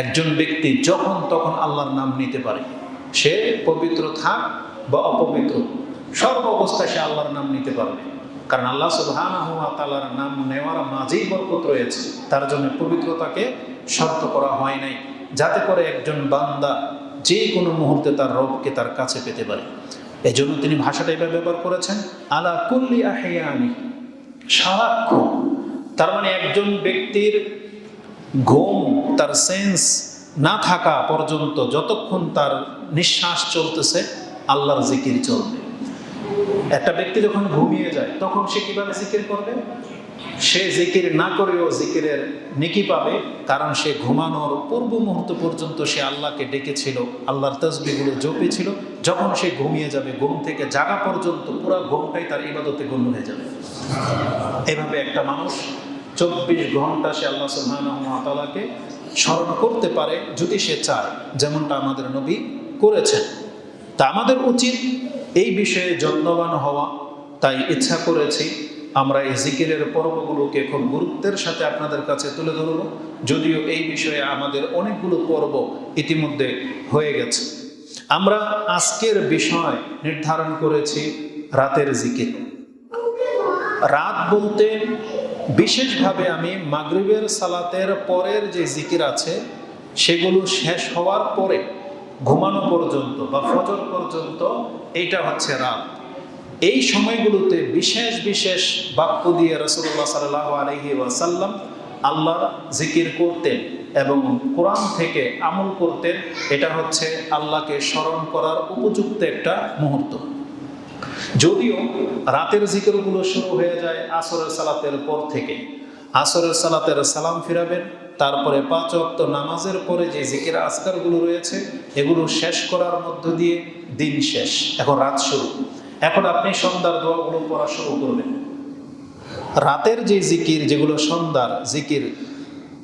একজন ব্যক্তি যখন তখন আল্লাহর নাম নিতে পারে, সে পবিত্র থাক বা অপবিত্র, সর্ব অবস্থায় সে আল্লাহর নাম নিতে পারবে। কারণ আল্লাহ সুবহানাহু ওয়া তাআলার নাম নেওয়ার মাঝেই বরকত রয়েছে। তার জন্য পবিত্রতাকে শর্ত করা হয় নাই, যাতে করে একজন বান্দা যে কোনো মুহূর্তে তার রবকে তার কাছে পেতে পারে। এই জন্য তিনি ভাষাটা এভাবে ব্যবহার করেছেন, আলা কুল্লি আহিয়ানি সারাক্ষণ। তার মানে একজন ব্যক্তির ঘুম তার সেন্স না থাকা পর্যন্ত যতক্ষণ তার নিঃশ্বাস চলতেছে, আল্লাহর জিকির চলবে। একটা ব্যক্তি যখন ঘুমিয়ে যায়, তখন সে কীভাবে জিকির করবে? সে জিকির না করেও জিকিরের নেকি পাবে, কারণ সে ঘুমানোর পূর্ব মুহূর্ত পর্যন্ত সে আল্লাহকে ডেকেছিল, আল্লাহর তসবিগুলো জপেছিল। যখন সে ঘুমিয়ে যাবে, ঘুম থেকে জাগা পর্যন্ত পুরো ঘুমটাই তার ইবাদতে গণ্য হয়ে যাবে। এভাবে একটা মানুষ চব্বিশ ঘণ্টা সে আল্লাহ সুহানকে স্মরণ করতে পারে যদি সে চায়, যেমনটা আমাদের নবী করেছেন। তা আমাদের উচিত এই বিষয়ে যত্নবান হওয়া। তাই ইচ্ছা করেছি আমরা এই জিকিরের পর্বগুলোকে খুব গুরুত্বের সাথে আপনাদের কাছে তুলে ধরব। যদিও এই বিষয়ে আমাদের অনেকগুলো পর্ব ইতিমধ্যে হয়ে গেছে। আমরা আজকের বিষয় নির্ধারণ করেছি রাতের জিকির। রাত বলতে বিশেষভাবে আমি মাগরিবের সালাতের পরের যে জিকির আছে, সেগুলো শেষ হওয়ার পরে, ঘুমানো পর্যন্ত বা ফজর পর্যন্ত, এইটা হচ্ছে রাত। এই সময়গুলোতে বিশেষ বিশেষ বাক্য দিয়ে রসুল্লাহ সাল্লাহ আলহি ওয়াসাল্লাম আল্লাহর জিকির করতেন এবং কোরআন থেকে আমল করতেন, এটা হচ্ছে আল্লাহকে স্মরণ করার উপযুক্ত একটা মুহূর্ত। যদিও রাতের জিকিরগুলো শুরু হয়ে যায় আসরের সালাতের পর থেকে। আসরের সালাতের সালাম ফিরাবেন, তারপরে পাঁচ অক্ত নামাজের পরে যে জিকির আজকারগুলো রয়েছে, এগুলো শেষ করার মধ্য দিয়ে দিন শেষ। এখন রাত শুরু। এখন আপনি সন্ধ্যার দোয়াগুলো পড়া শুরু করবেন। রাতের যে জিকির, যেগুলো সন্ধ্যার জিকির,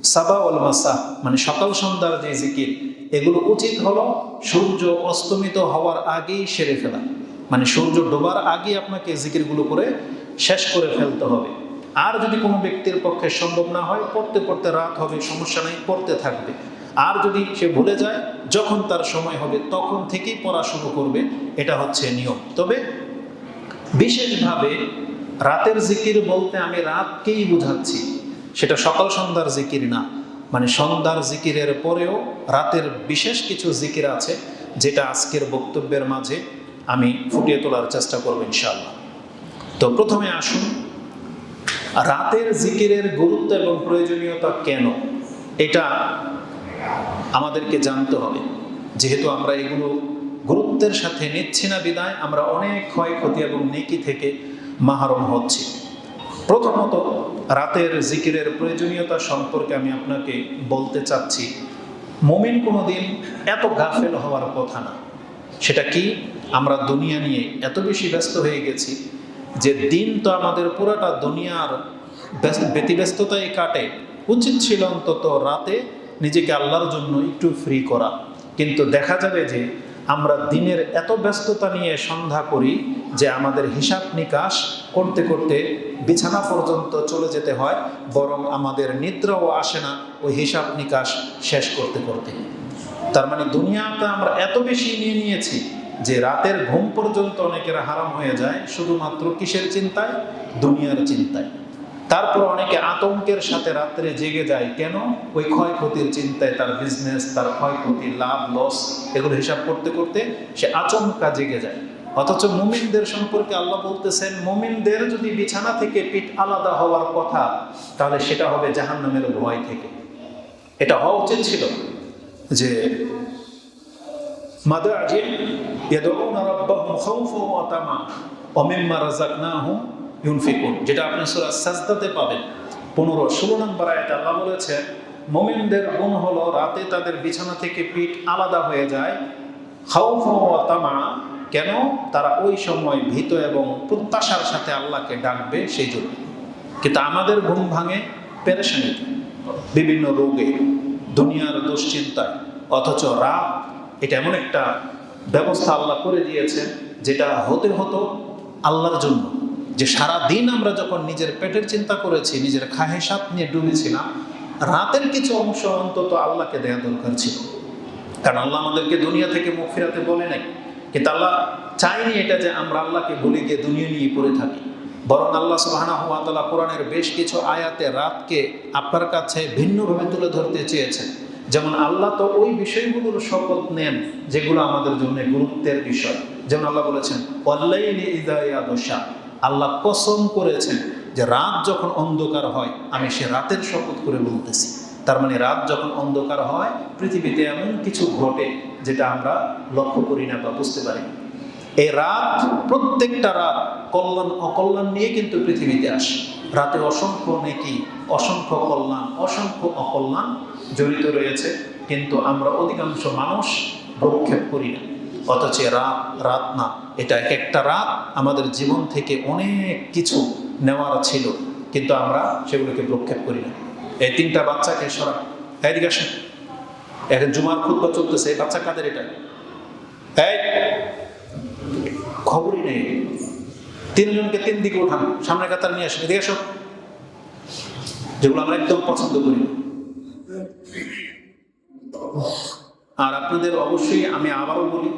সাবা ওল মাসা মানে সকাল সন্ধ্যার যে জিকির, এগুলো উচিত হলো সূর্য অস্তমিত হওয়ার আগেই সেরে ফেলা। মানে সূর্য ডোবার আগে আপনাকে জিকিরগুলো করে শেষ করে ফেলতে হবে। আর যদি কোনো ব্যক্তির পক্ষে সম্ভব না হয়, পড়তে পড়তে রাত হবে, সমস্যা নেই, পড়তে থাকবে। আর যদি সে ভুলে যায়, যখন তার সময় হবে, তখন থেকেই পড়া শুরু করবে। এটা হচ্ছে নিয়ম। তবে বিশেষভাবে রাতের জিকির বলতে আমি রাতকেই বুঝাচ্ছি। সেটা সকাল সন্ধ্যার জিকির না। মানে সন্ধ্যার জিকিরের পরেও রাতের বিশেষ কিছু জিকির আছে, যেটা আজকের বক্তব্যের মাঝে আমি ফুটিয়ে তোলার চেষ্টা করব ইনশাআল্লাহ। তো প্রথমে আসুন, রাতের জিকিরের গুরুত্ব এবং প্রয়োজনীয়তা কেন? এটা আমাদেরকে জানতে হবে। যেহেতু আমরা এগুলো গুরুত্বের সাথে নিচ্ছি না বিদায়, আমরা অনেক ক্ষয়ক্ষতি এবং নেকি থেকে মাহারম হচ্ছি। প্রথমত, রাতের জিকিরের প্রয়োজনীয়তা সম্পর্কে আমি আপনাকে বলতে চাচ্ছি। মোমিন কোনো দিন এত গাফেল হওয়ার কথা না। সেটা কি? আমরা দুনিয়া নিয়ে এত বেশি ব্যস্ত হয়ে গেছি যে দিন তো আমাদের পুরাটা দুনিয়ার ব্যতিব্যস্ততায় কাটে। উচিত ছিল অন্তত রাতে নিজেকে আল্লাহর জন্য একটু ফ্রি করা। কিন্তু দেখা যাবে যে আমরা দিনের এত ব্যস্ততা নিয়ে সন্ধ্যা করি যে আমাদের হিসাব নিকাশ করতে করতে বিছানা পর্যন্ত চলে যেতে হয়, বরং আমাদের নিদ্রাও আসে না ওই হিসাব নিকাশ শেষ করতে করতে। তার মানে দুনিয়াটা আমরা এত বেশি নিয়ে নিয়েছি যে রাতের ঘুম পর্যন্ত অনেকের হারাম হয়ে যায়, শুধুমাত্র কিসের চিন্তায়? দুনিয়ার চিন্তায়। তারপর অনেকে আতঙ্কের সাথে রাত্রে জেগে যায়। কেন? ওই ক্ষয়ক্ষতির চিন্তায় তার বিজনেস তার ক্ষয়ক্ষতি, লাভ লস এগুলো হিসাব করতে করতে সে আচমকা জেগে যায়। অথচ মুমিনদের সম্পর্কে আল্লাহ বলতেছেন, মুমিনদের যদি বিছানা থেকে পিঠ আলাদা হওয়ার কথা, তাহলে সেটা হবে জাহান্নামের ভয় থেকে। এটা হওয়া উচিত ছিল যে মাদাজি ইয়াদউনা রাব্বাহুম খাউফান ওয়া তামা, ওয়া মিম্মা রাযাকনাহুম ইউনফিকুন। যেটা আপনি সূরা সাজদাতে পাবেন। 15 16 নম্বর আয়াতে আল্লাহ বলেছে, মুমিনদের গুণ হলো রাতে তাদের বিছানা থেকে পিঠ আলাদা হয়ে যায়, খাউফান ওয়া তামা, কেন? তারা ওই সময় ভীত এবং প্রত্যাশার সাথে আল্লাহকে ডাকবে সেই জন্য। কিন্তু আমাদের ঘুম ভাঙে পেরেশানিতে, বিভিন্ন রোগে, দুনিয়ার দুশ্চিন্তায়, অথচ রাত এটা এমন একটা ব্যবস্থা আল্লাহ করে দিয়েছেন যেটা হতে হতো আল্লাহর জন্য। যে সারা দিন আমরা যখন নিজের পেটের চিন্তা করেছি, নিজের খাহেসাত নিয়ে ডুবেছিলাম, রাতের কিছু অংশ অন্তত আল্লাহকে দেয়া দরকার ছিল। কারণ আল্লাহ আমাদেরকে দুনিয়া থেকে মুখ ফেরাতে বলে নাই। কিন্তু আল্লাহ চাইনি এটা যে আমরা আল্লাহকে ভুলে গিয়ে দুনিয়া নিয়ে পড়ে থাকি। বরং আল্লাহ সুবহানাহু ওয়া তাআলা কোরআনের বেশ কিছু আয়াতে রাতকে আপনার কাছে ভিন্নভাবে তুলে ধরতে চেয়েছেন। যেমন আল্লাহ তো ওই বিষয়গুলোর শপথ নেন যেগুলো আমাদের জন্য গুরুত্বের বিষয়। যেমন আল্লাহ বলেছেন আল্লাহ কসম করেছেন যে রাত যখন অন্ধকার হয়, আমি সে রাতের শপথ করে বলতেছি। তার মানে রাত যখন অন্ধকার হয়, পৃথিবীতে এমন কিছু ঘটে যেটা আমরা লক্ষ্য করি না বা বুঝতে পারি এই রাত, প্রত্যেকটা রাত কল্যাণ, অকল্যাণ নিয়ে কিন্তু পৃথিবীতে আসে। রাতে অসংখ্য নেকি, অসংখ্য কল্যাণ, অসংখ্য অকল্যাণ জড়িত রয়েছে, কিন্তু আমরা অধিকাংশ মানুষ প্রক্ষেপ করি না। অথচ রাত রাত না, এটা এক একটা রাত, আমাদের জীবন থেকে অনেক কিছু নেওয়ার ছিল, কিন্তু আমরা সেগুলোকে প্রক্ষেপ করি না। এই তিনটা বাচ্চাকে সরা এদিকে আসেন। এখন জুমার খুদ্া চলতেছে, এই বাচ্চা কাদের এটা? খবরই নেই। তিনজনকে তিন দিকে ওঠান, সামনে কাতার নিয়ে আসেন, এদিকে আসো। যেগুলো আমরা একদম পছন্দ করি না। আর আপনাদের অবশ্যই আমি আবারও বলি,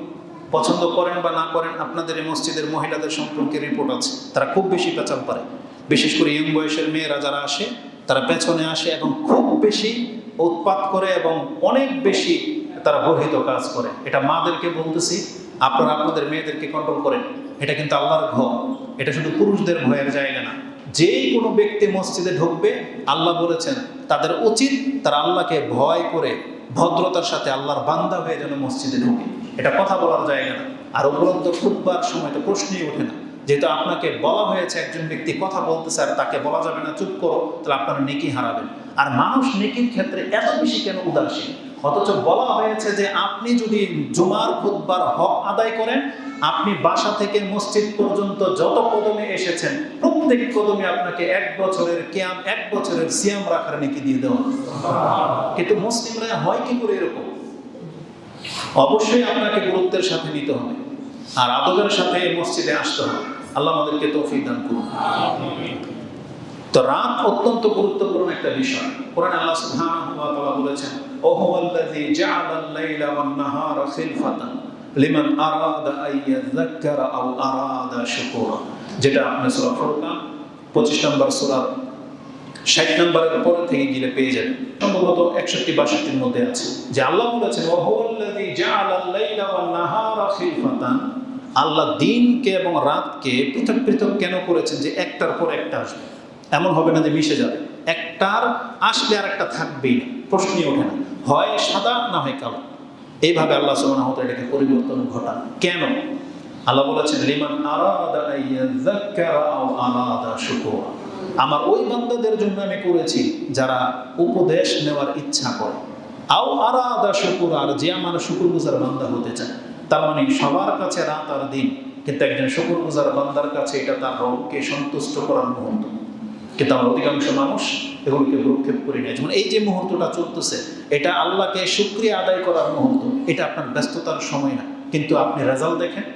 পছন্দ করেন বা না করেন, আপনাদের এই মসজিদের মহিলাদের সম্পর্কে রিপোর্ট আছে। তারা খুব বেশি পেঁচাল পারে। বিশেষ করে ইয়ং বয়সের মেয়েরা যারা আসে, তারা পেছনে আসে এবং খুব বেশি উৎপাত করে এবং অনেক বেশি তারা বর্হিত কাজ করে। এটা মাদেরকে বলতেছি, আপনারা আপনাদের মেয়েদেরকে কন্ট্রোল করেন। এটা কিন্তু আল্লাহর ঘর। এটা শুধু পুরুষদের ভয়ের জায়গা না। যেই কোনো ব্যক্তি মসজিদে ঢুকবে, আল্লাহ বলেছেন, তাদের উচিত তারা আল্লাহকে ভয় করে ভদ্রতার সাথে আল্লাহর বান্দা হয়ে যেন মসজিদে ঢুকে। এটা কথা বলার জায়গা না। আর উপরন্ত খুববার সময় তো প্রশ্নই ওঠে না। যেহেতু আপনাকে বলা হয়েছে একজন ব্যক্তি কথা বলতে আর তাকে বলা যাবে না, চুপ করো, তাহলে আপনারা নেকি হারাবেন। আর মানুষ নেকির ক্ষেত্রে এত বেশি কেন উদাসীন? অথচ বলা হয়েছে যে আপনি যদি জুমার খুদ্বার হক আদায় করেন, আপনি বাসা থেকে মসজিদ পর্যন্ত যত কদমে এসেছেন, প্রত্যেক কদমে আপনাকে এক বছরের ক্যাম, এক বছরের সিয়াম রাখার নেকি দিয়ে দেওয়া। কিন্তু মুসলিমরা হয় কি করে এরকম? অবশ্যই আপনাকে গুরুত্বের সাথে নিতে হবে, আর আদবের সাথে এই মসজিদে আসতে হবে। আল্লাহ আমাদেরকে তৌফিক দান করুন। তো রাত অত্যন্ত গুরুত্বপূর্ণ একটা বিষয়। কোরআন আল্লাহ সুবহানাহু ওয়া তাআলা বলেছেন আরাদা আন ইয়াযাক্কারা আও আরাদা শুকুরা। যেটা 25 নম্বর 60 নম্বরের থেকে পেয়ে যাবেন। 61 62 মধ্যে আছে। যে আল্লাহ দিনকে এবং রাতকে পৃথক পৃথক কেন করেছেন? যে একটার পর একটা আসবে। এমন হবে না যে মিশে যাবে। একটার আসলে আর একটা থাকবেই না। প্রশ্নই ওঠে না। হয় সাদা না হয় কালো? এইভাবে আল্লাহ সুবহানাহু ওয়া তাআলা এটাকে পরিবর্তন ঘটান। কেন? আল্লাহ বলেছেন, লিমান আরাদা আইয়াযাক্কারা আও আরাদা শুকুরা। আমার ওই বান্দাদের জন্য আমি করেছি যারা উপদেশ নেওয়ার ইচ্ছা করে। আও আরাদা শুকুর, আর যে আমার শুকুরগুজার বান্দা হতে চায়। তার মানে সবার কাছে রাত আর দিন। কিন্তু একজন শুকুরগুজার বান্দার কাছে এটা তার রবকে সন্তুষ্ট করার মুহূর্ত। কিন্তু আমরা অধিকাংশ মানুষ এগুলোকে ভ্রুক্ষেপ করি না যেমন এই যে মুহূর্তটা চলতেছে, এটা আল্লাহকে সুক্রিয়া আদায় করার মুহূর্ত। এটা আপনার ব্যস্ততার সময় না। কিন্তু আপনি রেজাল্ট দেখেন,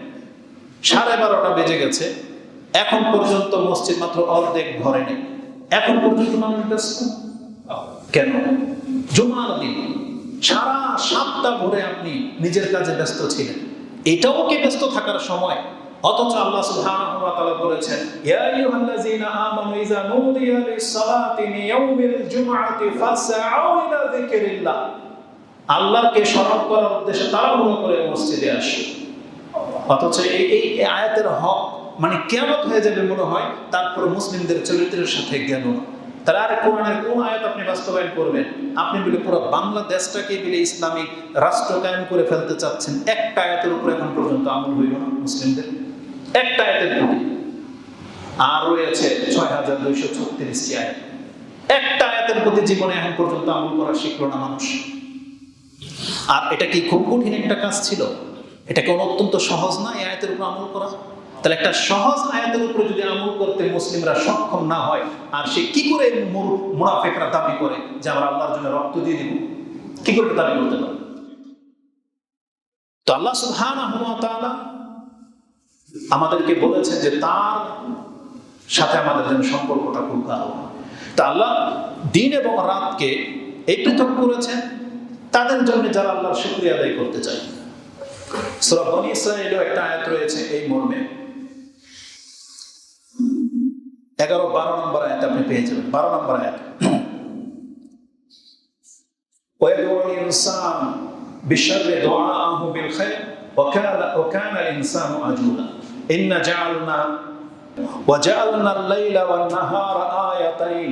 সাড়ে বারোটা বেজে গেছে, এখন পর্যন্ত মসজিদ মাত্র অর্ধেক ঘরে নেই। এখন পর্যন্ত মানুষ ব্যস্ত? কেন? জুমার দিন, সারা সাতটা ভোরে আপনি নিজের কাজে ব্যস্ত ছিলেন। এটাও কি ব্যস্ত থাকার সময়? অথচ আল্লাহ সুবহানাহু ওয়া তাআলা বলেছেন, ইয়া আইয়ুহাল্লাযীনা আমানু ইযা নুদিয়া লিস-সালাতি জুমআতি ফাসআউ ইলা যিকরিল্লাহ। আল্লাহকে স্মরণ করার উদ্দেশ্যে তাড়াহুড়ো করে মসজিদে আসে। অথচ এই আয়াতের হক মানে কেমত হয়ে যাবে মনে হয়, তারপর মুসলিমদের চরিত্রের সাথে গেল তাহলে আর কোরআনের কোন আয়াত আপনি বাস্তবায়ন করবেন? আপনি বলে পুরো বাংলাদেশটাকে বলে ইসলামিক রাষ্ট্র কায়েম করে ফেলতে চাচ্ছেন, একটা আয়াতের উপর এখন পর্যন্ত আমল হইল না মুসলিমদের। একটা আয়াতের প্রতি আর রয়েছে ছয় হাজার দুইশো ছত্রিশটি আয়াত। একটা আয়াতের প্রতি জীবনে এখন পর্যন্ত আমল করা শিখলো না মানুষ। আর এটা কি খুব কঠিন একটা কাজ ছিল? এটা কেন অত্যন্ত সহজ না এই আয়াতের উপর আমল করা? তাহলে একটা সহজ আয়াতের উপর যদি আমল করতে মুসলিমরা সক্ষম না হয়, আর সে কি করে মুনাফেকরা দাবি করে যে আমরা আল্লাহর জন্য রক্ত দিয়ে দিব? কি করে দাবি করতে পারে? তো আল্লাহ সুবহানাহু আমাদেরকে বলেছেন যে তার সাথে আমাদের যেন সম্পর্কটা খুব ভালো হয়। তা আল্লাহ দিন এবং রাতকে এই পৃথক করেছেন তাদের জন্য যারা আল্লাহর শুক্রিয়া আদায় করতে চায় সূরা বনী ইসরাঈলেও একটা আয়াত রয়েছে এই মর্মে এগারো বারো নম্বর আয়াত আপনি পেয়ে যাবেন বারো নম্বর আয়াত ويدعو الإنسان بالشر دعاءه بالخير وكان وكان الإنسان عجولا إن جعلنا وجعلنا الليل والنهار آيتين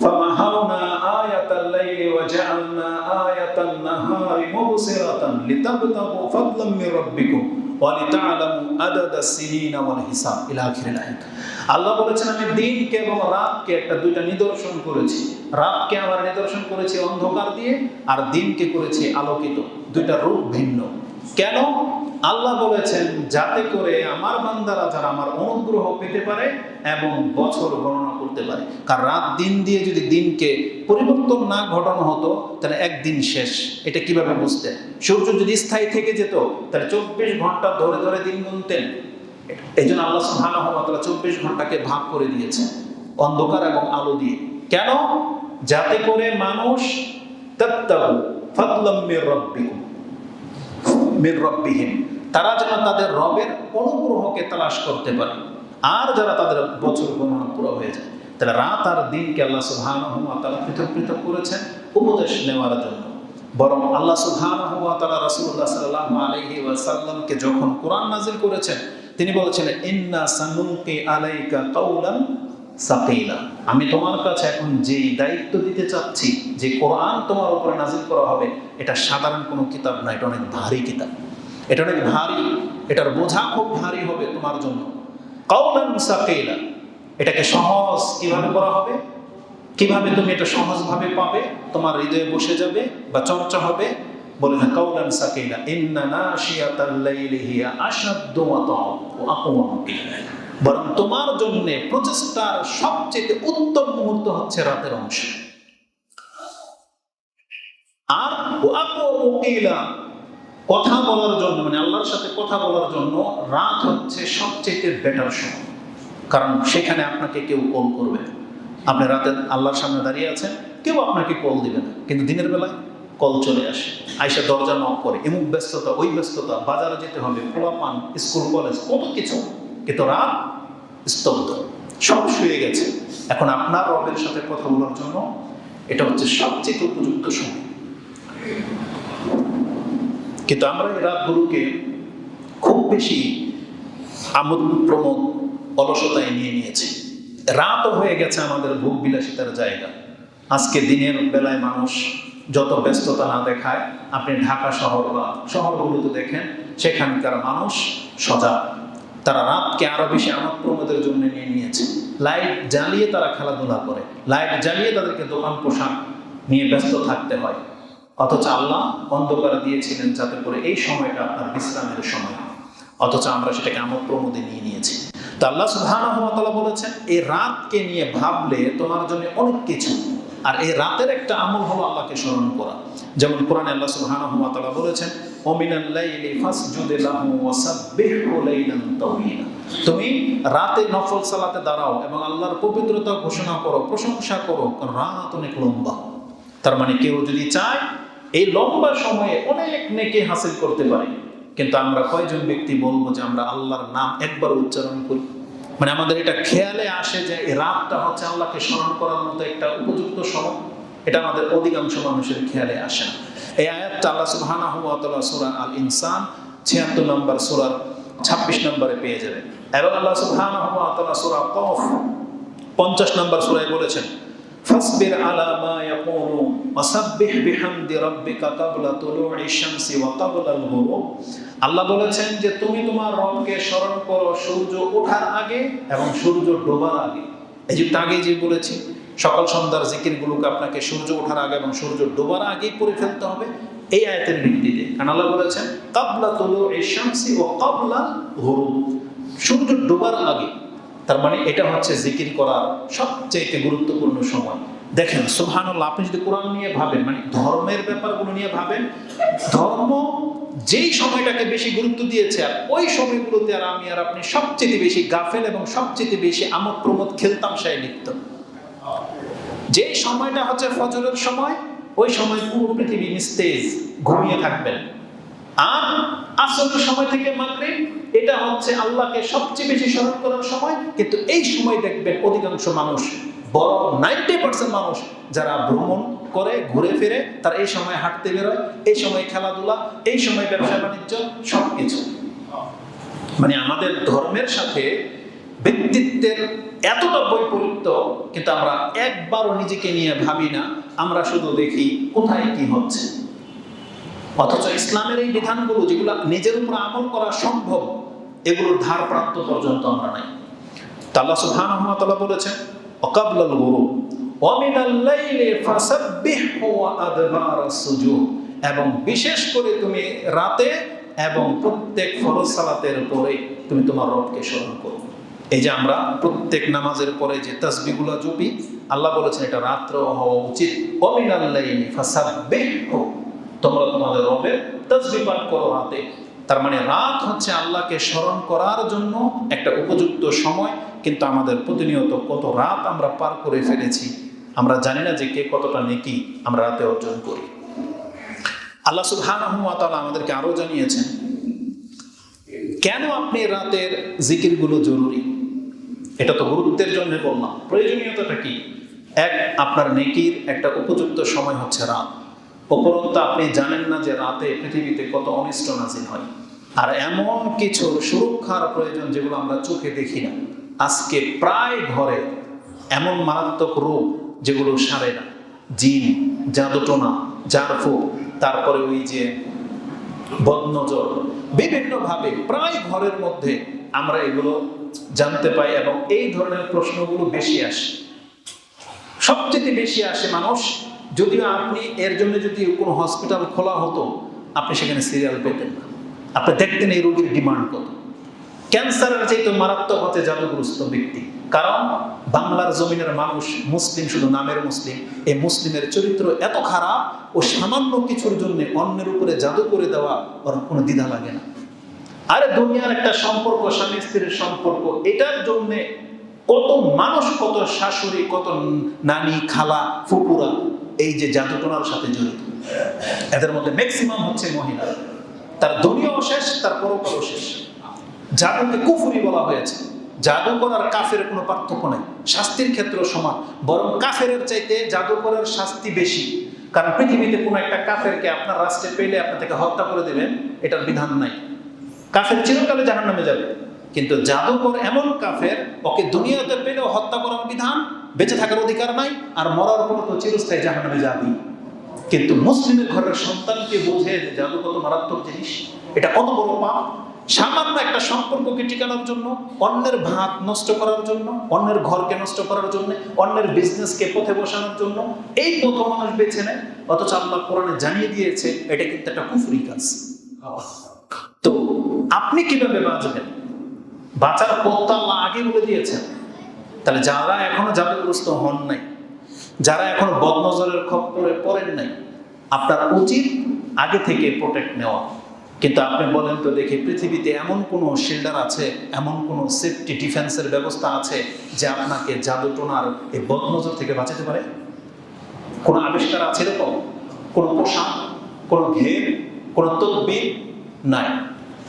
فمحونا آية الليل وجعلنا آية النهار مبصرة لتبتغوا فضلا من ربكم ولتعلموا عدد السنين والحساب إلى آخر الآية আল্লাহ বলেছেন আমি দিনকে এবং রাতকে একটা দুইটা নিদর্শন করেছি রাতকে আমার নিদর্শন করেছি অন্ধকার দিয়ে আর দিনকে করেছি আলোকিত দুইটা রূপ ভিন্ন কেন আল্লাহ বলেছেন, যাতে করে আমার বান্দারা যারা আমার অনুগ্রহ পেতে পারে এবং বছর গণনা করতে পারে। কারণ রাত দিন দিয়ে যদি দিনকে পরিবর্তন না ঘটানো হতো, তাহলে একদিন শেষ। এটা কীভাবে বুঝতেন সূর্য যদি স্থায়ী থেকে যেত, তাহলে চব্বিশ ঘণ্টা ধরে ধরে দিন গুনতেন। এই জন্য আল্লাহ তাআলা চব্বিশ ঘন্টাকে ভাগ করে দিয়েছে, অন্ধকার এবং আলো দিয়ে। কেন? যাতে করে মানুষ তাত্তাবু ফাদলাম মির রাব্বিকুম, মির রব্বিহীন তারা যেন তাদের রবের অনুগ্রহকে তালাশ করতে পারে। আর যারা তাদের বছর গণনা পুরো হয়ে যায়, তাহলে রাত আর দিনকে আল্লাহ ওয়া তাআলা পৃথক পৃথক করেছেন উপদেশ নেওয়ার জন্য। বরং আল্লাহ সুবহানাহু ওয়া তাআলা রাসূলুল্লাহ সাল্লাল্লাহু আলাইহি ওয়াসাল্লামকে যখন কোরআন নাজিল করেছেন, তিনি বলেছেন ইন্না সানুলকি আলাইকা কাউলান সাকিলা। আমি তোমার কাছে এখন যে দায়িত্ব দিতে চাচ্ছি, যে কোরআন তোমার উপরে নাজিল করা হবে, এটা সাধারণ কোনো কিতাব না, এটা অনেক ভারী কিতাব। এটা অনেক ভারী, এটার বোঝা খুব ভারী হবে তোমার জন্য। কাউলান সাকিলা, এটাকে সহজ কীভাবে করা হবে? কীভাবে তুমি এটা সহজভাবে পাবে? তোমার হৃদয়ে বসে যাবে বা চর্চা হবে? বলে না কাউলান সাকিলা, ইন্না নাশিয়াতাল লাইলি হিয়া আশাদ্দু ওয়া আকওয়ামু বরং তোমার জন্য প্রচেষ্টার সবচেয়ে উত্তম মুহূর্ত হচ্ছে রাতের অংশ। আর ওয়াকুকিলা কথা বলার জন্য মানে আল্লাহর সাথে কথা বলার জন্য রাত হচ্ছে সবচেয়ে বেটার সময়। কারণ সেখানে আপনাকে কেউ কল করবে। আপনি রাতে আল্লাহর সামনে দাঁড়িয়ে আছেন, কেউ আপনাকে কল দিবে না। কিন্তু দিনের বেলায় কল চলে আসে। আইসা দরজা নক করে, এমুক ব্যস্ততা, ওই ব্যস্ততা, বাজারে যেতে হবে, পোলাপান স্কুল কলেজ কত কিছু। কিন্তু রাত স্তব্ধ। সব শুয়ে গেছে। এখন আপনার রবের সাথে কথা বলার জন্য এটা হচ্ছে সবচেয়ে উপযুক্ত সময়। কিন্তু আমরা এই রাতগুলোকে খুব বেশি আমোদ প্রমোদ অলসতায় নিয়ে নিয়েছি। রাতও হয়ে গেছে আমাদের ভোগ বিলাসিতার জায়গা। আজকে দিনের বেলায় মানুষ যত ব্যস্ততা না দেখায়, আপনি ঢাকা শহর বা শহরগুলোতে দেখেন, সেখানকার মানুষ সজাগ। তারা রাতকে আরও বেশি আমোদ প্রমোদের জন্য নিয়ে নিয়েছে। লাইট জ্বালিয়ে তারা খেলাধুলা করে। লাইট জ্বালিয়ে তাদেরকে দোকান পোশাক নিয়ে ব্যস্ত থাকতে হয়। অথচ আল্লাহ অন্ধকার দিয়েছিলেন যাতে করে এই সময়টা আপনার বিশ্রামের সময় অথচ আমরা সেটাকে আমোদ প্রমোদে নিয়ে নিয়েছি। তো আল্লাহ তাআলা বলেছেন এই রাতকে নিয়ে ভাবলে তোমার জন্য অনেক কিছু। আর এই রাতের একটা আমল হলো আল্লাহকে স্মরণ করা। যেমন কোরআনে আল্লাহ সুবহানাহু ওয়া বলেছেন তুমি রাতে নফল সালাতে দাঁড়াও এবং আল্লাহর পবিত্রতা ঘোষণা করো, প্রশংসা করো রাত অনেক লম্বা। তার মানে কেউ যদি চায় এই লম্বা সময়ে অনেক নেকে হাসিল করতে পারে। কিন্তু আমরা কয়জন ব্যক্তি বলব যে আমরা আল্লাহর নাম একবার উচ্চারণ করি? মানে আমাদের এটা খেয়ালে আসে যে এই রাতটা হচ্ছে আল্লাহকে স্মরণ করার মতো একটা উপযুক্ত সময়। এটা আমাদের অধিকাংশ মানুষের খেয়ালে আসে না। এই আয়াতটা আল্লাহ সুবহানাহু ওয়া তাআলা সূরা আল ইনসান 76 নম্বর সূরার 26 নম্বরে পেয়ে যাবেন। এবং আল্লাহ সুবহানাহু ওয়া তাআলা সূরা কফ 50 নম্বর সূরায় বলেছেন আলা মা ইয়াকুলুন ওয়াসাব্বিহ বিহামদি রাব্বিকা ক্বাবলা তুলুই শামসি ওয়া ক্বাবলা আল আল্লাহ বলেছেন যে তুমি তোমার রবকে স্মরণ করো সূর্য ওঠার আগে এবং সূর্য ডোবার আগে। এই যে আগে যে বলেছি, সকাল সন্ধ্যার জিকিরগুলোকে আপনাকে সূর্য ওঠার আগে এবং সূর্য ডোবার আগেই পড়ে ফেলতে হবে। এই আয়াতের ভিত্তিতে কারণ আল্লাহ বলেছেন, কাবলা তুলুই শামসি ওয়া ক্বাবলা গুরুব সূর্য ডোবার আগে। তার মানে এটা হচ্ছে জিকির করার সবচেয়ে গুরুত্বপূর্ণ সময়। দেখেন, সুবহানাল্লাহ, আপনি যদি কোরআন নিয়ে ভাবেন মানে ধর্মের ব্যাপারগুলো নিয়ে ভাবেন, ধর্ম যেই সময়টাকে বেশি গুরুত্ব দিয়েছে, আর ওই সময়গুলোতে আর আমি আর আপনি সবচেয়ে বেশি গাফেল এবং সবচেয়ে বেশি আমোদ প্রমোদ খেলতাম সায় লিপ্ত যে সময়টা হচ্ছে ফজরের সময়, ওই সময় পুরো পৃথিবী নিস্তেজ, ঘুমিয়ে থাকবেন। আর আসরের সময় থেকে মাগরিব, এটা হচ্ছে আল্লাহকে সবচেয়ে বেশি স্মরণ করার সময়। কিন্তু এই সময় দেখবেন অধিকাংশ মানুষ, বড় নাইনটি পার্সেন্ট মানুষ যারা ভ্রমণ করে, ঘুরে ফিরে, তারা এই সময় হাঁটতে বেরোয়, এই সময় খেলাধুলা, এই সময় ব্যবসা বাণিজ্য, সবকিছু। মানে আমাদের ধর্মের সাথে ব্যক্তিত্বের এতটা বৈপরীত্য, কিন্তু আমরা একবারও নিজেকে নিয়ে ভাবি না, আমরা শুধু দেখি কোথায় কি হচ্ছে। অথচ ইসলামের এই বিধানগুলো যেগুলো নিজের উপর আমল করা সম্ভব, এগুলোর ধার প্রাপ্ত পর্যন্ত আমরা নাই। আল্লাহ সুবহানাহু ওয়া তাআলা বলেছেন অকাবলাল গুরু এবং বিশেষ করে তুমি রাতে এবং প্রত্যেক ফরজ সালাতের পরে তুমি তোমার রবকে স্মরণ করো। এই যে আমরা প্রত্যেক নামাজের পরে যে তাসবিগুলো জপি আল্লাহ বলেছেন এটা রাত্র হওয়া উচিত। অমিনাল লাইলি ফাসাব্বিহু তোমরা তোমাদের রবের তসবি পাঠ করো রাতে। তার মানে রাত হচ্ছে আল্লাহকে স্মরণ করার জন্য একটা উপযুক্ত সময়, কিন্তু আমাদের প্রতিনিয়ত কত রাত আমরা পার করে ফেলেছি, আমরা জানি না যে কে কতটা নেকি আমরা রাতে অর্জন করি। আল্লাহ তাআলা আমাদেরকে আরও জানিয়েছেন, কেন আপনি রাতের জিকিরগুলো জরুরি? এটা তো গুরুত্বের জন্য বললাম। প্রয়োজনীয়তাটা কি? এক, আপনার নেকির একটা উপযুক্ত সময় হচ্ছে রাত। উপরন্তু আপনি জানেন না যে রাতে পৃথিবীতে কত অনিষ্ট নাজিল হয়। আর এমন কিছু সুরক্ষার প্রয়োজন যেগুলো আমরা চোখে দেখি না। আজকে প্রায় ঘরে এমন মারাত্মক রোগ যেগুলো সারে না। জিন, জাদুটোনা, জারফু, তারপরে ওই যে বদনজর, বিভিন্নভাবে প্রায় ঘরের মধ্যে আমরা এগুলো জানতে পাই এবং এই ধরনের প্রশ্নগুলো বেশি আসে। সবচেয়ে বেশি আসে মানুষ যদিও আপনি এর জন্য যদি কোনো হসপিটাল খোলা হতো, আপনি সেখানে সিরিয়াল পেতেন না। আপনি দেখতেন এই রোগীর ডিমান্ড কত। ক্যান্সারের চাইতে মারাত্মক হতে জাদুগ্রস্ত ব্যক্তি। কারণ বাংলার জমিনের মানুষ মুসলিম, শুধু নামের মুসলিম। এই মুসলিমের চরিত্র এত খারাপ ও সামান্য কিছুর জন্য অন্যের উপরে জাদু করে দেওয়া ওর কোনো দ্বিধা লাগে না। আরে দুনিয়ার একটা সম্পর্ক, স্বামী স্ত্রীর সম্পর্ক, এটার জন্য কত মানুষ, কত শাশুড়ি, কত নানি, খালা, ফুপুরা এই যে জাদুটোনার সাথে জড়িত। এদের মধ্যে ম্যাক্সিমাম হচ্ছে মহিলা। তার দুনিয়াও শেষ, তার পরকালও শেষ। জাদুকে কুফুরি বলা হয়েছে। জাদুকর আর কাফের কোনো পার্থক্য নেই। শাস্তির ক্ষেত্র সমান। বরং কাফের চাইতে জাদুকরের শাস্তি বেশি। কারণ পৃথিবীতে কোনো একটা কাফেরকে আপনার রাষ্ট্রে পেলে আপনার থেকে হত্যা করে দেবেন, এটার বিধান নাই। কাফের চিরকালে জাহান নামে যাবে। কিন্তু জাদুকর এমন কাফের, ওকে দুনিয়াতে পেলেও হত্যা করার বিধান, বেঁচে থাকার অধিকার নাই, আর মরার পর তো চিরস্থায়ী জাহান নামে যাবি। কিন্তু মুসলিমের ঘরের সন্তানকে বোঝে যে জাদু কত মারাত্মক জিনিস, এটা কত বড় পাপ। সামান্য একটা সম্পর্ককে টিকানোর জন্য, অন্যের ভাত নষ্ট করার জন্য, অন্যের ঘরকে নষ্ট করার জন্য, অন্যের বিজনেসকে পথে বসানোর জন্য, এই পথ মানুষ বেছে নেয়, অথচ আল্লাহ কোরআনে জানিয়ে দিয়েছে, এটা কিন্তু একটা কুফরি কাজ। তো আপনি কীভাবে বাঁচবেন? বাঁচার পথটা আল্লাহ আগে বলে দিয়েছেন। তাহলে যারা এখনও জাদুগ্রস্ত হন নাই, যারা এখনও বদনজরের খপ্পরে পড়েন নাই, আপনার উচিত আগে থেকে প্রোটেক্ট নেওয়া। কিন্তু আপনি বলেন তো দেখি পৃথিবীতে এমন কোনো শিল্ডার আছে, এমন কোনো সেফটি ডিফেন্সের ব্যবস্থা আছে যে আপনাকে জাদু টোনার এই বদনজর থেকে বাঁচাতে পারে? কোনো আবিষ্কার আছে এরকম? কোনো পোশাক, কোনো ঘের, কোনো তদ্বির? নাই।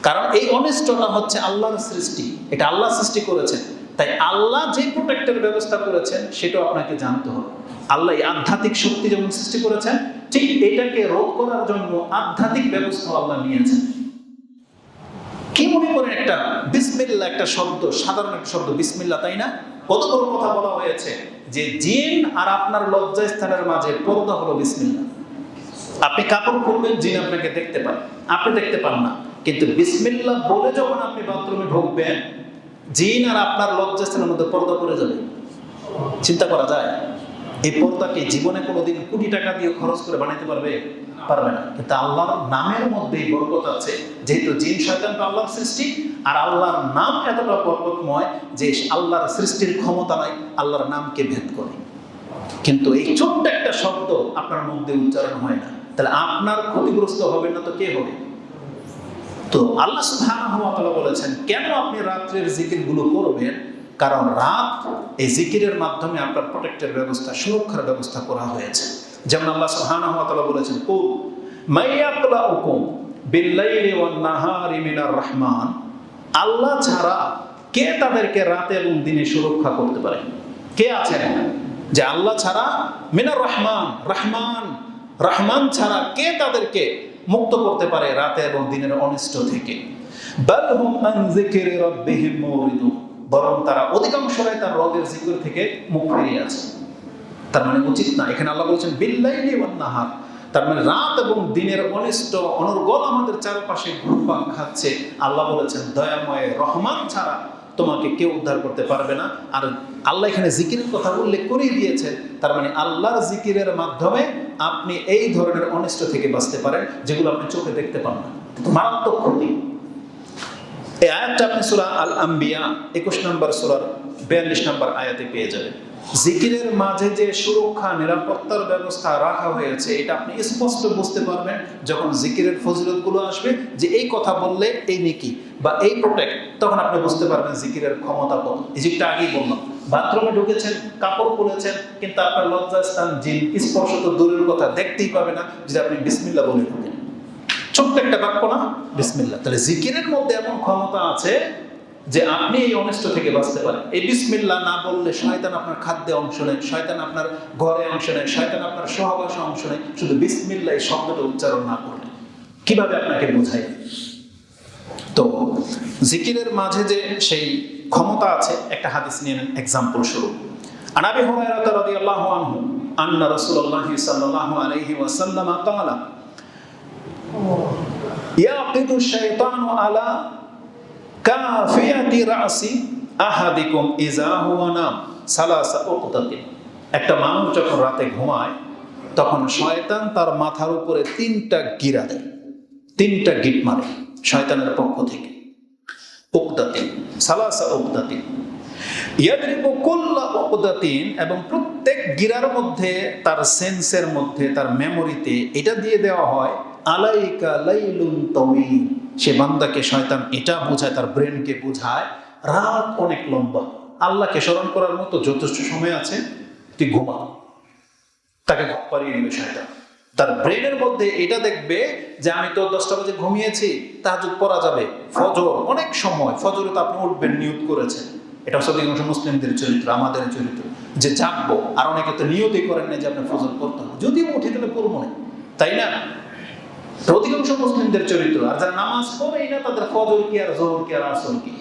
কারণ এই অনিষ্টটা হচ্ছে আল্লাহর সৃষ্টি। এটা আল্লাহ সৃষ্টি করেছেন। তাই আল্লাহ যে প্রোটেক্টের ব্যবস্থা করেছেন, সেটাও আপনাকে জানতে হবে। আল্লাহ এই আধ্যাত্মিক শক্তি যেমন সৃষ্টি করেছেন, ঠিক এটাকে রোধ করার জন্য আধ্যাত্মিক ব্যবস্থা আল্লাহ নিয়েছেন। কি মনে করেন একটা বিসমিল্লা একটা শব্দ, সাধারণ একটা শব্দ বিসমিল্লা তাই না? কত বড় কথা বলা হয়েছে যে জিন আর আপনার লজ্জাস্থানের মাঝে পর্দা হলো বিসমিল্লা আপনি কাপড় খুলবেন, জিন আপনাকে দেখতে পান আপনি দেখতে পান না। কিন্তু বিসমিল্লা বলে যখন আপনি বাথরুমে ঢুকবেন জিন আর আপনার লজ্জাস্থানের মধ্যে পর্দা পড়ে যাবে, চিন্তা করা যায়? এই পর্দাকে জীবনে কোনোদিন কোটি টাকা দিয়ে খরচ করে বানাইতে পারবে? পারবে না। কিন্তু আল্লাহর নামের মধ্যেই বরকত আছে। যেহেতু জিন শয়তান তো আল্লাহর সৃষ্টি, আর আল্লাহর নাম এতটা বরকতময় যে আল্লাহর সৃষ্টির ক্ষমতা নাই, আল্লাহর নামকে ভেদ করে। কিন্তু এই ছোট্ট একটা শব্দ আপনার মধ্যে উচ্চারণ হয় না। তাহলে আপনার ক্ষতিগ্রস্ত হবে না তো কে হবে? তো আল্লাহ তাআলা বলেছেন, কেন আপনি রাত্রের জিকিরগুলো করবেন? কারণ রাত এই জিকিরের মাধ্যমে আপনার প্রোটেক্টের ব্যবস্থা, সুরক্ষার ব্যবস্থা করা হয়েছে। যেমন আল্লাহ তাআলা বলেছেন, কুল মাইয়াকলাউকুম বিল্লাইলি ওয়ান নাহারি মিনার রহমান। আল্লাহ ছাড়া কে তাদেরকে রাতে এবং দিনে সুরক্ষা করতে পারে? কে আছেন যে আল্লাহ ছাড়া মিনার রহমান রহমান রহমান ছাড়া কে তাদেরকে মুক্ত করতে পারে রাতে এবং দিনের অনিষ্ট থেকে। বরং তারা অধিকাংশ অধিকাংশরাই তার রবের জিকির থেকে মুখ ফিরিয়ে আছে। তার মানে উচিত না। এখানে আল্লাহ বলেছেন, বিল্লাইলি ওয়ান নাহার তার মানে রাত এবং দিনের অনিষ্ট, অনর্গল আমাদের চারপাশে ঘুরপাক খাচ্ছে। আল্লাহ বলেছেন, দয়াময় রহমান ছাড়া তোমাকে কেউ উদ্ধার করতে পারবে না। আর আল্লাহ এখানে জিকিরের কথা উল্লেখ করেই দিয়েছেন। তার মানে আল্লাহর জিকিরের মাধ্যমে আপনি এই ধরনের অনিষ্ট থেকে বাঁচতে পারেন, যেগুলো আপনি চোখে দেখতে পান না। মারাত্মক ক্ষতি। এই আয়াতটা আপনি সুরা আল আম্বিয়া একুশ নম্বর সুরার বিয়াল্লিশ নম্বর আয়াতে পেয়ে যাবেন। জিকিরের মাঝে যে সুরক্ষা, নিরাপত্তার ব্যবস্থা রাখা হয়েছে, এটা আপনি স্পষ্ট বুঝতে পারবেন যখন জিকিরের ফজিলতগুলো আসবে যে এই কথা বললে এই নেকি বা এই প্রোটেক্ট তখন আপনি বুঝতে পারবেন জিকিরের ক্ষমতা কত। যেটা আগেই বললাম বাথরুমে ঢুকেছেন, কাপড় খুলেছেন, কিন্তু আপনার লজ্জাস্থান, জিন, স্পর্শ তো দূরের কথা দেখতেই পাবে না। যদি আপনি বিসমিল্লা বলে ঢুকেন ছোট্ট একটা বাক্য না? বিসমিল্লা তাহলে জিকিরের মধ্যে এমন ক্ষমতা আছে যে আপনি এই অনিষ্ট থেকে বাঁচতে পারেন এই বিসমিল্লা না বললে শয়তান আপনার খাদ্যে অংশ নেয় শয়তান আপনার ঘরে অংশ নেয় শয়তান আপনার সহবাসে অংশ নেয় শুধু বিসমিল্লা এই শব্দটা উচ্চারণ না করলে কিভাবে আপনাকে বোঝাই তো জিকিরের মাঝে যে সেই ক্ষমতা আছে একটা হাদিস নিয়ে নেন এক্সাম্পল স্বরূপ আনাবি হুরায়রা রাদিয়াল্লাহু আনহু আন্না রাসূলুল্লাহি সাল্লাল্লাহু আলাইহি ওয়াসাল্লাম قال يعقد الشيطان على কাফিয়াতি রাসি আহাদিকুম ইজা হুয়া নাম। সালাসা উকতাতিন একটা মানুষ যখন রাতে ঘুমায়, তখন শয়তান তার মাথার উপরে তিনটা গিরা দেয়। তিনটা গিট মারে শয়তানের পক্ষ থেকে। উকদাতিন সালাসা উকদাতিন ইয়াদরিবু কুল্লা উকদাতিন এবং প্রত্যেক গিরার মধ্যে, তার সেন্সের মধ্যে, তার মেমোরিতে এটা দিয়ে দেওয়া হয় আলাইকা লাইলুন তাওয়িল। সে বান্দাকে শয়তান এটা বোঝায়, তার ব্রেনকে বোঝায়। রাত অনেক লম্বা। আল্লাহকে স্মরণ করার মতো যথেষ্ট সময় আছে, তুই ঘুমা। তাকে ঘুম পাড়িয়ে দিবে শয়তান। তার ব্রেনের মধ্যে এটা দেখবে যে আমি তো দশটা বাজে ঘুমিয়েছি, তাহাজুদ পড়া যাবে। ফজর, অনেক সময়। ফজরে তো আপনি উঠবেন, নিয়ত করেছেন। এটা হচ্ছে অধিকাংশ মুসলিমদের চরিত্র, আমাদের চরিত্র। যে জাগবো। আর অনেকে তো নিয়তই করেন না যে আপনি ফজর করতে হবে। যদিও উঠে গেলে পড়ব না। তাই না? অধিকাংশ মুসলিমদের চরিত্র, আর যারা নামাজ পড়েই না, তাদের ফজর কি আর জোহর কি আর আসর কি?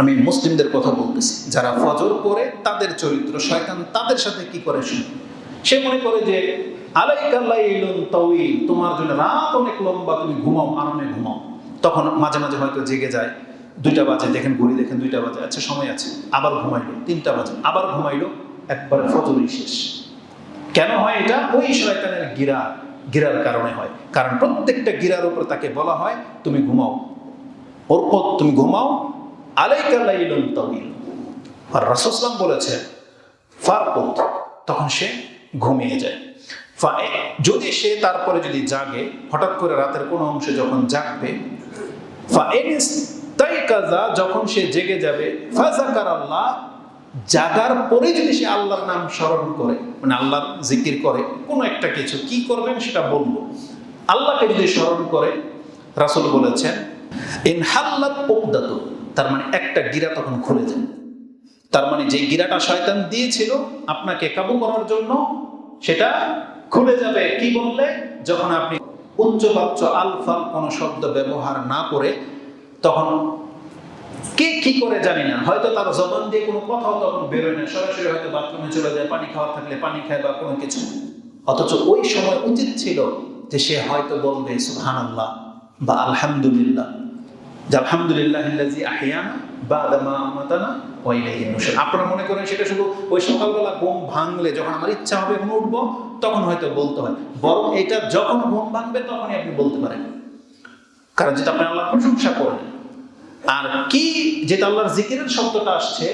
আমি মুসলিমদের কথা বলতেছি, যারা ফজর পড়ে, তাদের চরিত্র, শয়তান তাদের সাথে কি করে সে মনে করে যে তোমার জন্য রাত অনেক লম্বা, তুমি ঘুমাও, আরামে ঘুমাও। তখন মাঝে মাঝে হয়তো জেগে যায়, দুইটা বাজে, দেখেন ঘড়ি, দেখেন দুইটা বাজে আচ্ছা সময় আছে, আবার ঘুমাইলো, তিনটা বাজে, আবার ঘুমাইলো, একবার ফজরই শেষ। কেন হয় এটা? ওই শয়তানের গিরা গিরার কারণে হয়। কারণ প্রত্যেকটা গিরার উপর তাকে বলা হয়, তুমি ঘুমাও। ওর তুমি ঘুমাও। আলাইকাল্লাইলুন তাওয়িল। আর রাসূসলাম বলেছে ফারকুত তখন সে ঘুমিয়ে যায়। যদি সে তারপরে যদি জাগে, হঠাৎ করে রাতের কোনো অংশে যখন জাগবে যখন সে জেগে যাবে ফাজাকার আল্লাহ জাগার পরে যদি সে আল্লাহর নাম স্মরণ করে মানে আল্লাহর জিকির করে, কোনো একটা কিছু কি করবেন সেটা বলব। আল্লাহকে যদি স্মরণ করে, রাসূল বলেছেন ইনহাল্লাত উকদাত তার মানে একটা গিরা তখন খুলে যায়। তার মানে যে গিরাটা শয়তান দিয়েছিল, আপনাকে কাবু করার জন্য সেটা খুলে যাবে। কি বললে? যখন আপনি উচ্চবাচ্য আলফাল কোনো শব্দ ব্যবহার না করে, তখন কে কি করে জানি না? হয়তো তার জবান দিয়ে কোনো কথাও তখন বেরোয় না। সরাসরি হয়তো বাথরুমে চলে যায়, পানি খাওয়ার থাকলে পানি খায় বা কোনো কিছু। অথচ ওই সময় উচিত ছিল যে সে হয়তো বলবে সুহান আল্লাহ বা আলহামদুলিল্লাহ আলহামদুলিল্লাহ মা আমাতানা আপনারা মনে করেন সেটা শুধু ওই সকালবেলা ঘুম ভাঙলে যখন আমার ইচ্ছা হবে উঠবো, তখন হয়তো বলতে হয়। বরং এটা যখন ঘুম ভাঙবে, তখনই আপনি বলতে পারেন। কারণ যেটা আপনি আল্লাহর প্রশংসা করলেন আর কি যেটা আল্লাহর জিকিরের শব্দটা আসছে,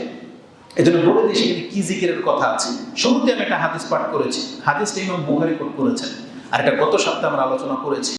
এজন্য জন্য বলে দিই সেখানে কি জিকিরের কথা আছে। শুরুতে আমি একটা হাদিস পাঠ করেছি। হাদিসটা ইমাম বুখারি কোট করেছেন। আর এটা গত সপ্তাহে আমরা আলোচনা করেছি।